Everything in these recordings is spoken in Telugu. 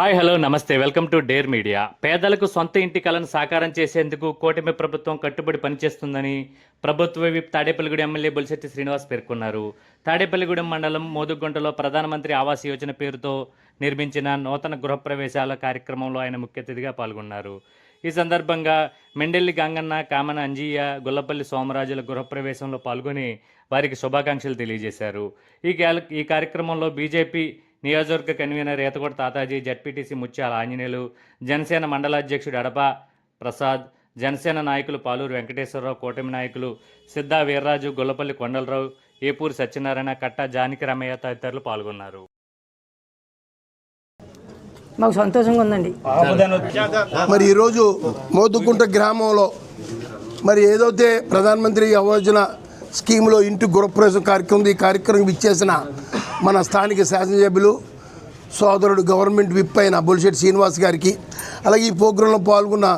Hi hello namaste. Welcome to Dare Media. పేదలకు సొంత ఇంటి కలను సాకారం చేసేందుకు కూటమి ప్రభుత్వం కట్టుబడి పనిచేస్తుందని ప్రభుత్వ విప్ తాడేపల్లిగూడెం ఎమ్మెల్యే బొలిశెట్టి శ్రీనివాస్ పేర్కొన్నారు. తాడేపల్లిగూడెం మండలం మోదుగుంటలో ప్రధానమంత్రి ఆవాస్ యోజన పేరుతో నిర్మించిన నూతన గృహప్రవేశాల కార్యక్రమంలో ఆయన ముఖ్య అతిథిగా పాల్గొన్నారు. ఈ సందర్భంగా మెండెల్లి గంగన్న కామన అంజయ్య గొల్లపల్లి సోమరాజుల గృహప్రవేశంలో పాల్గొని వారికి శుభాకాంక్షలు తెలియజేశారు. ఈ క్యాల ఈ కార్యక్రమంలో బీజేపీ నియోజకవర్గ కన్వీనర్ ఏతకోట తాతాజీ జడ్పీటీసీ ముత్యాల ఆంజనేయులు జనసేన మండల అధ్యక్షుడు అడప ప్రసాద్ జనసేన నాయకులు పాలూరు వెంకటేశ్వరరావు కూటమి నాయకులు సిద్ధా వీర్రాజు గొల్లపల్లి కొండలరావు ఏపూరి సత్యనారాయణ కట్ట జానకి రమయ్య తదితరులు పాల్గొన్నారు మాకు సంతోషంగా ఉందండి మరి ఈరోజు మోతుకుంట గ్రామంలో మరి ఏదైతే ప్రధానమంత్రి యోజన స్కీమ్లో ఇంటి గృహప్రవేశం కార్యక్రమం. ఈ కార్యక్రమం ఇచ్చేసిన మన స్థానిక శాసనసభ్యులు సోదరుడు గవర్నమెంట్ విప్ అయిన బుల్షెట్ శ్రీనివాస్ గారికి అలాగే ఈ ప్రోగ్రాంలో పాల్గొన్న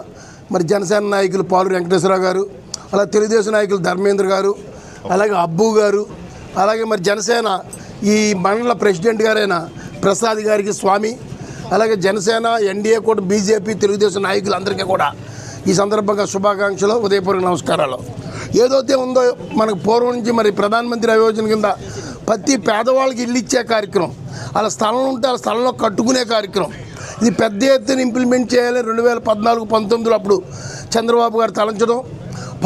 మరి జనసేన నాయకులు పాలు వెంకటేశ్వరరావు గారు అలాగే తెలుగుదేశం నాయకులు ధర్మేంద్ర గారు అలాగే అబ్బు గారు అలాగే మరి జనసేన ఈ మండల ప్రెసిడెంట్ గారైన ప్రసాద్ గారికి స్వామి అలాగే జనసేన ఎన్డీఏ కూడా బీజేపీ తెలుగుదేశం నాయకులందరికీ కూడా ఈ సందర్భంగా శుభాకాంక్షలు ఉదయపూర్వక నమస్కారాలు. ఏదైతే ఉందో మనకు పూర్వం నుంచి మరి ప్రధానమంత్రి యోజన కింద ప్రతి పేదవాళ్ళకి ఇల్లు ఇచ్చే కార్యక్రమం. అలా స్థలం ఉంటే ఆ స్థలంలో కట్టుకునే కార్యక్రమం. ఇది పెద్ద ఎత్తున ఇంప్లిమెంట్ చేయాలి. రెండు వేల పద్నాలుగు పంతొమ్మిదిలో అప్పుడు చంద్రబాబు గారు తలంచడం.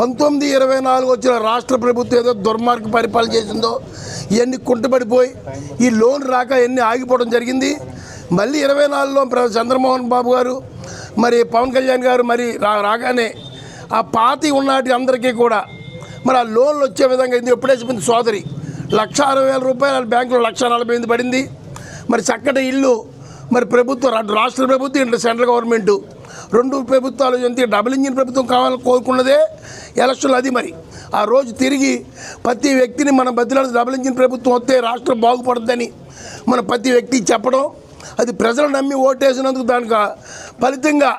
పంతొమ్మిది ఇరవై నాలుగు వచ్చిన రాష్ట్ర ప్రభుత్వం ఏదో దుర్మార్గ పరిపాలన చేసిందో ఇవన్నీ కుంటపడిపోయి ఈ లోన్ రాక ఎన్ని ఆగిపోవడం జరిగింది. మళ్ళీ ఇరవై నాలుగులో ప్ర- చంద్రమోహన్ బాబు గారు మరి పవన్ కళ్యాణ్ గారు మరి రా రాగానే ఆ పాతి ఉన్నాటి అందరికీ కూడా మరి ఆ లోన్లు వచ్చే విధంగా ఇది ఎప్పుడే చెప్పింది సోదరి. లక్ష అరవై వేల రూపాయలు బ్యాంకులో లక్ష నలభై ఎనిమిది పడింది. మరి చక్కటి ఇల్లు మరి ప్రభుత్వం రాష్ట్ర ప్రభుత్వం ఇట్లా సెంట్రల్ గవర్నమెంట్. రెండు ప్రభుత్వాలు ఎంత డబుల్ ఇంజిన్ ప్రభుత్వం కావాలని కోరుకున్నదే ఎలక్షన్లు అది మరి. ఆ రోజు తిరిగి ప్రతి వ్యక్తిని మన బదిలాడు డబుల్ ఇంజిన్ ప్రభుత్వం వస్తే రాష్ట్రం బాగుపడుతుందని మన ప్రతి వ్యక్తికి చెప్పడం. అది ప్రజలు నమ్మి ఓటేసినందుకు దానికి ఫలితంగా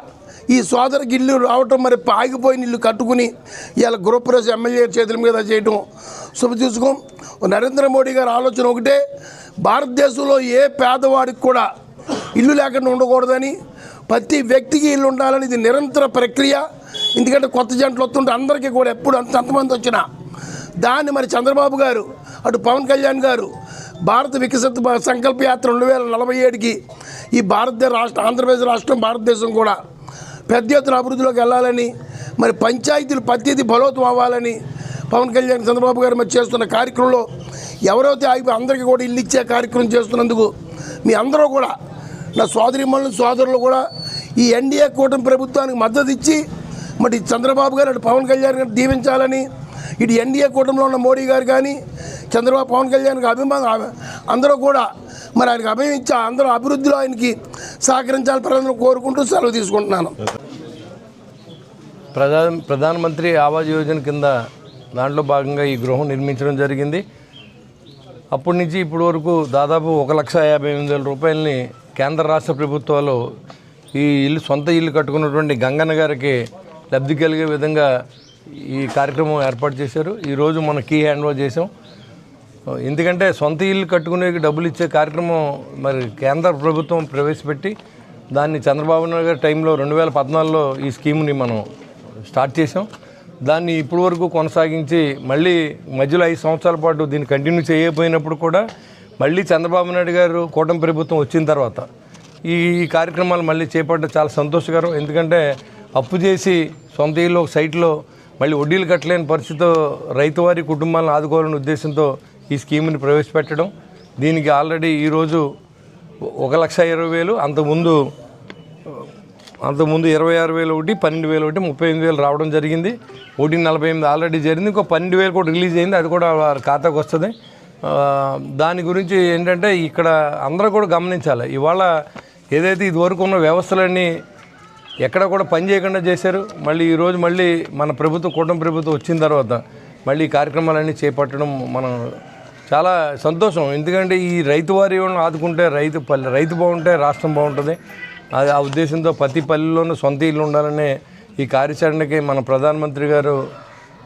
ఈ సోదరికి ఇల్లు రావటం మరి ఆగిపోయిన ఇల్లు కట్టుకుని ఇలా గృహప్రవేశ ఎమ్మెల్యే చేతుల మీద చేయటం శుభ చూసుకోం. నరేంద్ర మోడీ గారి ఆలోచన ఒకటే భారతదేశంలో ఏ పేదవాడికి కూడా ఇల్లు లేకుండా ఉండకూడదని ప్రతి వ్యక్తికి ఇల్లు ఉండాలని ఇది నిరంతర ప్రక్రియ. ఎందుకంటే కొత్త జంటలు వస్తుంటే అందరికీ కూడా ఎప్పుడు అంత అంతమంది వచ్చినా. దాన్ని మరి చంద్రబాబు గారు అటు పవన్ కళ్యాణ్ గారు భారత వికసిత సంకల్ప యాత్ర రెండు వేల నలభై ఏడుకి ఈ భారతదేశ రాష్ట్రం ఆంధ్రప్రదేశ్ రాష్ట్రం భారతదేశం కూడా పెద్ద ఎత్తున అభివృద్ధిలోకి వెళ్ళాలని మరి పంచాయతీలు ప్రతిదీ బలోతం అవ్వాలని పవన్ కళ్యాణ్ చంద్రబాబు గారు మరి చేస్తున్న కార్యక్రమంలో ఎవరైతే ఆగిపోయి అందరికీ కూడా ఇల్లు ఇచ్చే కార్యక్రమం చేస్తున్నందుకు మీ అందరూ కూడా నా సోదరిమణులు సోదరులు కూడా ఈ ఎన్డీఏ కూటమి ప్రభుత్వానికి మద్దతు ఇచ్చి మరి చంద్రబాబు గారు అటు పవన్ కళ్యాణ్ గారు దీవించాలని ఇటు ఎన్డీఏ కూటమిలో ఉన్న మోడీ గారు కానీ చంద్రబాబు పవన్ కళ్యాణ్ అభిమానం అందరూ కూడా మరి ఆయనకు అభయం ఇచ్చి అందరూ అభివృద్ధిలో ఆయనకి సహకరించాలని ప్రజలను కోరుకుంటూ సెలవు తీసుకుంటున్నాను. ప్రధాన ప్రధానమంత్రి ఆవాస్ యోజన కింద దాంట్లో భాగంగా ఈ గృహం నిర్మించడం జరిగింది. అప్పటి నుంచి ఇప్పటి వరకు దాదాపు ఒక లక్ష యాభై ఎనిమిది వేల రూపాయలని కేంద్ర రాష్ట్ర ప్రభుత్వాలు ఈ ఇల్లు సొంత ఇల్లు కట్టుకున్నటువంటి గంగన్న గారికి లబ్ధి కలిగే విధంగా ఈ కార్యక్రమం ఏర్పాటు చేశారు. ఈరోజు మనం కీ హ్యాండ్ ఓవర్ చేసాం ఎందుకంటే సొంత ఇల్లు కట్టుకునే డబ్బులు ఇచ్చే కార్యక్రమం మరి కేంద్ర ప్రభుత్వం ప్రవేశపెట్టి దాన్ని చంద్రబాబు నాయుడు గారి టైంలో రెండు వేల పద్నాలుగులో ఈ స్కీమ్ని మనం స్టార్ట్ చేసాం దాన్ని ఇప్పటి వరకు కొనసాగించి మళ్ళీ మధ్యలో ఐదు సంవత్సరాల పాటు దీన్ని కంటిన్యూ చేయకపోయినప్పుడు కూడా మళ్ళీ చంద్రబాబు నాయుడు గారు కూటమి ప్రభుత్వం వచ్చిన తర్వాత ఈ ఈ కార్యక్రమాలు మళ్ళీ చేపట్టడం చాలా సంతోషకరం. ఎందుకంటే అప్పు చేసి సొంత ఇల్లు ఒక సైట్లో మళ్ళీ వడ్డీలు కట్టలేని పరిస్థితితో రైతువారి కుటుంబాలను ఆదుకోవాలనే ఉద్దేశంతో ఈ స్కీమ్ని ప్రవేశపెట్టడం. దీనికి ఆల్రెడీ ఈరోజు ఒక లక్ష ఇరవై వేలు అంతకుముందు అంతకుముందు ఇరవై ఆరు వేలు ఒకటి పన్నెండు వేలు ఒకటి ముప్పై ఎనిమిది వేలు రావడం జరిగింది. ఒకటి నలభై ఎనిమిది ఆల్రెడీ జరిగింది. ఇంకో పన్నెండు వేలు కూడా రిలీజ్ అయింది. అది కూడా వారి ఖాతాకు వస్తుంది. దాని గురించి ఏంటంటే ఇక్కడ అందరూ కూడా గమనించాలి. ఇవాళ ఏదైతే ఇదివరకు ఉన్న వ్యవస్థలన్నీ ఎక్కడ కూడా పని చేయకుండా చేశారు. మళ్ళీ ఈరోజు మళ్ళీ మన ప్రభుత్వం కుటుంబ ప్రభుత్వం వచ్చిన తర్వాత మళ్ళీ కార్యక్రమాలన్నీ చేపట్టడం మనం చాలా సంతోషం. ఎందుకంటే ఈ రైతు వారి ఆదుకుంటే రైతు పల్లె రైతు బాగుంటే రాష్ట్రం బాగుంటుంది. అది ఆ ఉద్దేశంతో ప్రతి పల్లెల్లోనూ సొంత ఇల్లు ఉండాలనే ఈ కార్యాచరణకి మన ప్రధానమంత్రి గారు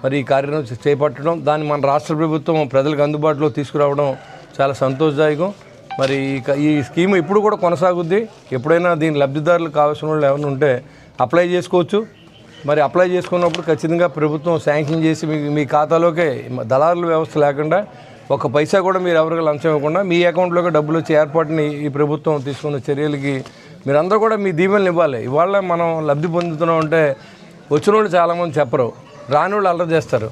మరి ఈ కార్యక్రమం చేపట్టడం దాన్ని మన రాష్ట్ర ప్రభుత్వం ప్రజలకు అందుబాటులో తీసుకురావడం చాలా సంతోషదాయకం. మరి ఈ క- ఈ స్కీమ్ ఇప్పుడు కూడా కొనసాగుద్ది. ఎప్పుడైనా దీని లబ్ధిదారులు కావాల్సిన వాళ్ళు ఎవరైనా ఉంటే అప్లై చేసుకోవచ్చు. మరి అప్లై చేసుకున్నప్పుడు ఖచ్చితంగా ప్రభుత్వం శాంక్షన్ చేసి మీ మీ ఖాతాలోకే దళారుల వ్యవస్థ లేకుండా ఒక పైసా కూడా మీరు ఎవరికి లంచం ఇవ్వకుండా మీ అకౌంట్లోకి డబ్బులు వచ్చే ఏర్పాటుని ఈ ప్రభుత్వం తీసుకున్న చర్యలకి మీరందరూ కూడా మీ దీవెనలు ఇవ్వాలి. ఇవాళ మనం లబ్ధి పొందుతున్నాం అంటే వచ్చిన వాళ్ళు చాలామంది చెప్పరు. రాని వాళ్ళు అల్లరి చేస్తారు.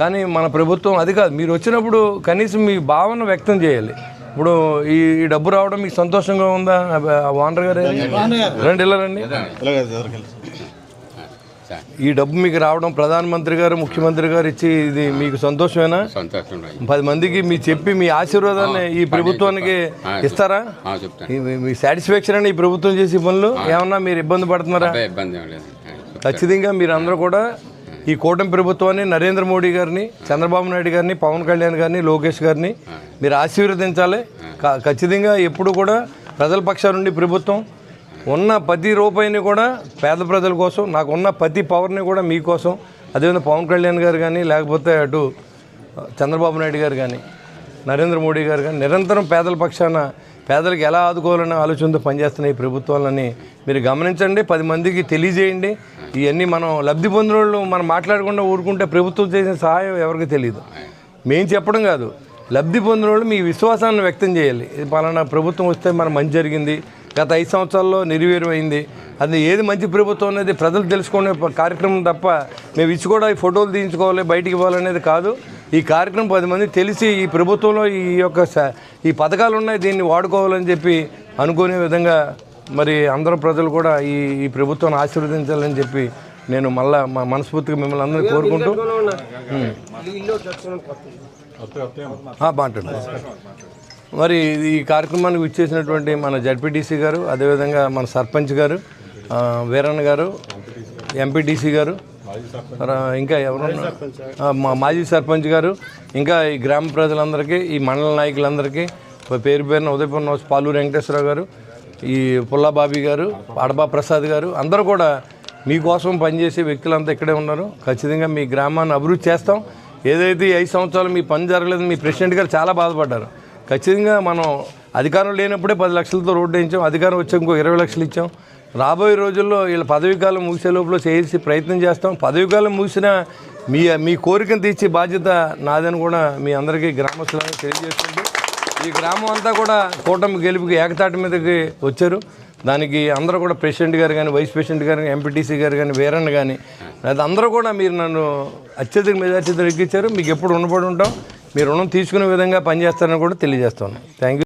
కానీ మన ప్రభుత్వం అది కాదు. మీరు వచ్చినప్పుడు కనీసం మీ భావన వ్యక్తం చేయాలి. ఇప్పుడు ఈ ఈ డబ్బు రావడం మీకు సంతోషంగా ఉందా? వానర్ గారు? రండి ఇలా రండి. ఈ డబ్బు మీకు రావడం ప్రధానమంత్రి గారు ముఖ్యమంత్రి గారు ఇచ్చి ఇది మీకు సంతోషమేనా? సంతోషం పది మందికి మీ చెప్పి మీ ఆశీర్వాదాన్ని ఈ ప్రభుత్వానికి ఇస్తారా? చెప్తాను మీ- సాటిస్ఫాక్షన్ అండి ఈ ప్రభుత్వం చేసే పనులు ఏమన్నా మీరు ఇబ్బంది పడుతున్నారా? ఇబ్బంది ఏం లేదు. ఖచ్చితంగా మీరందరూ కూడా ఈ కూటమి ప్రభుత్వాన్ని నరేంద్ర మోడీ గారిని చంద్రబాబు నాయుడు గారిని పవన్ కళ్యాణ్ గారిని లోకేష్ గారిని మీరు ఆశీర్వదించాలి. ఖచ్చితంగా ఎప్పుడు కూడా ప్రజల పక్షాన నుండి ప్రభుత్వం ఉన్న ప్రతి రూపాయిని కూడా పేద ప్రజల కోసం నాకు ఉన్న ప్రతి పవర్ని కూడా మీకోసం అదేవిధంగా పవన్ కళ్యాణ్ గారు కానీ లేకపోతే అటు చంద్రబాబు నాయుడు గారు కానీ నరేంద్ర మోడీ గారు కానీ నిరంతరం పేదల పక్షాన పేదలకు ఎలా ఆదుకోవాలనే ఆలోచనతో పనిచేస్తున్నాయి ప్రభుత్వాలని మీరు గమనించండి పది మందికి తెలియజేయండి. ఇవన్నీ మనం లబ్ధి పొందిన వాళ్ళు మనం మాట్లాడకుండా ఊరుకుంటే ప్రభుత్వం చేసిన సహాయం ఎవరికి తెలియదు. మేము చెప్పడం కాదు లబ్ధి పొందిన వాళ్ళు మీ విశ్వాసాన్ని వ్యక్తం చేయాలి. పలానా ప్రభుత్వం వస్తే మనం మంచి జరిగింది గత ఐదు సంవత్సరాల్లో నిర్వీర్యం అయింది అది ఏది మంచి ప్రభుత్వం అనేది ప్రజలు తెలుసుకునే కార్యక్రమం తప్ప మేము ఇచ్చి కూడా ఈ ఫోటోలు తీయించుకోవాలి బయటికి ఇవ్వాలనేది కాదు. ఈ కార్యక్రమం పది మంది తెలిసి ఈ ప్రభుత్వంలో ఈ యొక్క ఈ పథకాలు ఉన్నాయి దీన్ని వాడుకోవాలని చెప్పి అనుకునే విధంగా మరి అందరూ ప్రజలు కూడా ఈ ఈ ప్రభుత్వాన్ని ఆశీర్వదించాలని చెప్పి నేను మళ్ళా మా మనస్ఫూర్తిగా మిమ్మల్ని అందరినీ కోరుకుంటూ మాట్లాడు మరి ఈ కార్యక్రమానికి విచ్చేసినటువంటి మన జడ్పీటీసీ గారు అదేవిధంగా మన సర్పంచ్ గారు వీరన్న గారు ఎంపీటీసీ గారు ఇంకా ఎవరు మా మాజీ సర్పంచ్ గారు ఇంకా ఈ గ్రామ ప్రజలందరికీ ఈ మండల నాయకులందరికీ పేరు పేరున ఉదయపూర్ పాలూరు వెంకటేశ్వరరావు గారు ఈ పుల్లాబాబీ గారు అడబా ప్రసాద్ గారు అందరూ కూడా మీకోసం పనిచేసే వ్యక్తులంతా ఇక్కడే ఉన్నారు. ఖచ్చితంగా మీ గ్రామాన్ని అభివృద్ధి చేస్తాం. ఏదైతే ఈ ఐదు సంవత్సరాలు మీ పని జరగలేదు మీ ప్రెసిడెంట్ గారు చాలా బాధపడ్డారు. ఖచ్చితంగా మనం అధికారం లేనప్పుడే పది లక్షలతో రోడ్డు వేయించాం అధికారం వచ్చాక ఇంకో ఇరవై లక్షలు ఇచ్చాం. రాబోయే రోజుల్లో వీళ్ళ పదవీ కాలం ముగిసే లోపల చేసి ప్రయత్నం చేస్తాం. పదవీ కాలం ముగిసిన మీ మీ కోరికను తీర్చే బాధ్యత నాదని కూడా మీ అందరికీ గ్రామస్తులను తెలియజేస్తుంది ఈ గ్రామం అంతా కూడా కూటమి గెలుపుకి ఏకతాటి మీదకి వచ్చారు. దానికి అందరూ కూడా ప్రెసిడెంట్ గారు కానీ వైస్ ప్రెసిడెంట్ గారు కానీ ఎంపీటీసీ గారు కానీ వేరన్న కానీ అది అందరూ కూడా మీరు నన్ను అత్యధిక మెజార్టీతో ఎక్కించారు మీకు ఎప్పుడు ఉండబడి ఉంటాం. మీరు రుణం తీసుకునే విధంగా పనిచేస్తారని కూడా తెలియజేస్తున్నాను థ్యాంక్ యూ